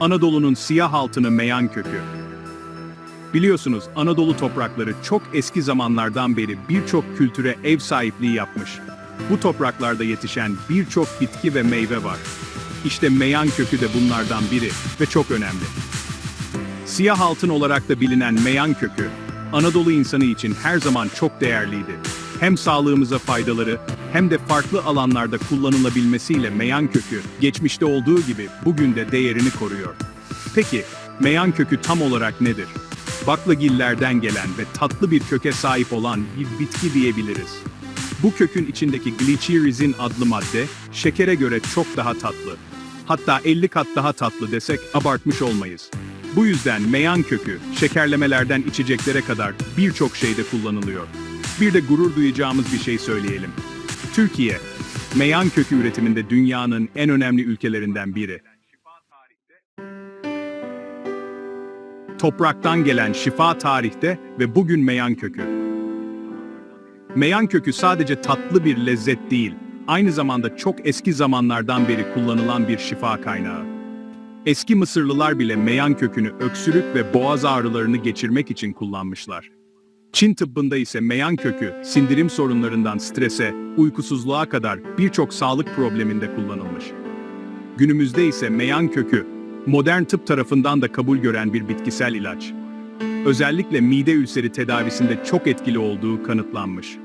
Anadolu'nun siyah altını meyan kökü. Biliyorsunuz Anadolu toprakları çok eski zamanlardan beri birçok kültüre ev sahipliği yapmış. Bu topraklarda yetişen birçok bitki ve meyve var. İşte meyan kökü de bunlardan biri ve çok önemli. Siyah altın olarak da bilinen meyan kökü, Anadolu insanı için her zaman çok değerliydi. Hem sağlığımıza faydaları hem de farklı alanlarda kullanılabilmesiyle meyan kökü geçmişte olduğu gibi bugün de değerini koruyor. Peki, meyan kökü tam olarak nedir? Baklagillerden gelen ve tatlı bir köke sahip olan bir bitki diyebiliriz. Bu kökün içindeki glycyrrhizin adlı madde, şekere göre çok daha tatlı. Hatta 50 kat daha tatlı desek abartmış olmayız. Bu yüzden meyan kökü, şekerlemelerden içeceklere kadar birçok şeyde kullanılıyor. Bir de gurur duyacağımız bir şey söyleyelim. Türkiye, meyan kökü üretiminde dünyanın en önemli ülkelerinden biri. Topraktan gelen şifa tarihte ve bugün meyan kökü. Meyan kökü sadece tatlı bir lezzet değil, aynı zamanda çok eski zamanlardan beri kullanılan bir şifa kaynağı. Eski Mısırlılar bile meyan kökünü öksürük ve boğaz ağrılarını geçirmek için kullanmışlar. Çin tıbbında ise meyan kökü, sindirim sorunlarından strese, uykusuzluğa kadar birçok sağlık probleminde kullanılmış. Günümüzde ise meyan kökü, modern tıp tarafından da kabul gören bir bitkisel ilaç. Özellikle mide ülseri tedavisinde çok etkili olduğu kanıtlanmış.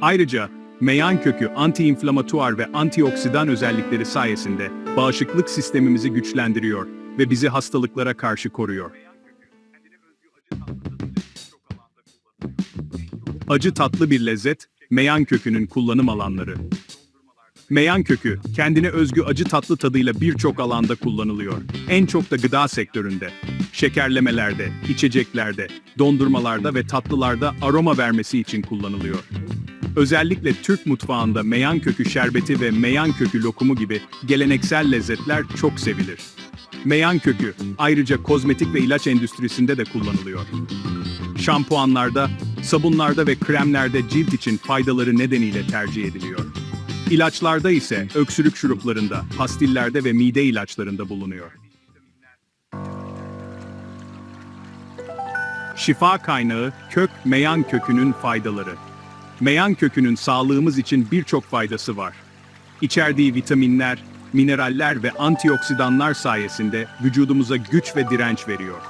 Ayrıca meyan kökü antiinflamatuar ve antioksidan özellikleri sayesinde bağışıklık sistemimizi güçlendiriyor ve bizi hastalıklara karşı koruyor. Acı tatlı bir lezzet, meyan kökünün kullanım alanları. Meyan kökü, kendine özgü acı tatlı tadıyla birçok alanda kullanılıyor. En çok da gıda sektöründe. Şekerlemelerde, içeceklerde, dondurmalarda ve tatlılarda aroma vermesi için kullanılıyor. Özellikle Türk mutfağında meyan kökü şerbeti ve meyan kökü lokumu gibi geleneksel lezzetler çok sevilir. Meyan kökü ayrıca kozmetik ve ilaç endüstrisinde de kullanılıyor. Şampuanlarda, sabunlarda ve kremlerde cilt için faydaları nedeniyle tercih ediliyor. İlaçlarda ise öksürük şuruplarında, pastillerde ve mide ilaçlarında bulunuyor. Şifa kaynağı kök meyan kökünün faydaları. Meyan kökünün sağlığımız için birçok faydası var. İçerdiği vitaminler, mineraller ve antioksidanlar sayesinde vücudumuza güç ve direnç veriyor.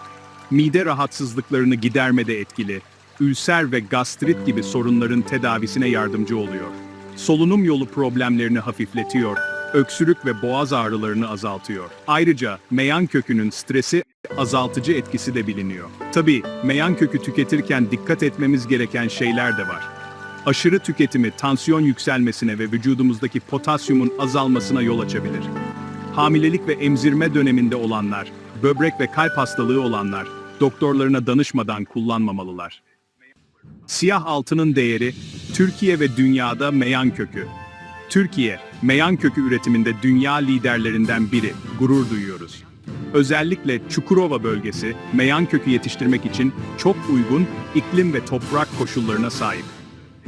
Mide rahatsızlıklarını gidermede etkili, ülser ve gastrit gibi sorunların tedavisine yardımcı oluyor. Solunum yolu problemlerini hafifletiyor, öksürük ve boğaz ağrılarını azaltıyor. Ayrıca meyan kökünün stresi azaltıcı etkisi de biliniyor. Tabii meyan kökü tüketirken dikkat etmemiz gereken şeyler de var. Aşırı tüketimi tansiyon yükselmesine ve vücudumuzdaki potasyumun azalmasına yol açabilir. Hamilelik ve emzirme döneminde olanlar, böbrek ve kalp hastalığı olanlar, doktorlarına danışmadan kullanmamalılar. Siyah altının değeri, Türkiye ve dünyada meyan kökü. Türkiye, meyan kökü üretiminde dünya liderlerinden biri, gurur duyuyoruz. Özellikle Çukurova bölgesi, meyan kökü yetiştirmek için çok uygun iklim ve toprak koşullarına sahip.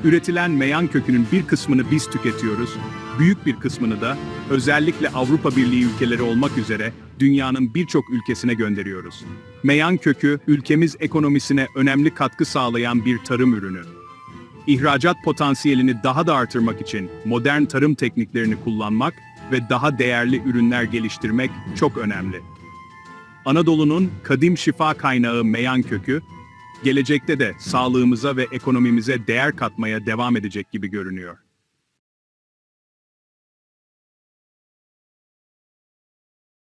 Üretilen meyan kökünün bir kısmını biz tüketiyoruz, büyük bir kısmını da özellikle Avrupa Birliği ülkeleri olmak üzere dünyanın birçok ülkesine gönderiyoruz. Meyan kökü ülkemiz ekonomisine önemli katkı sağlayan bir tarım ürünü. İhracat potansiyelini daha da artırmak için modern tarım tekniklerini kullanmak ve daha değerli ürünler geliştirmek çok önemli. Anadolu'nun kadim şifa kaynağı meyan kökü, gelecekte de sağlığımıza ve ekonomimize değer katmaya devam edecek gibi görünüyor.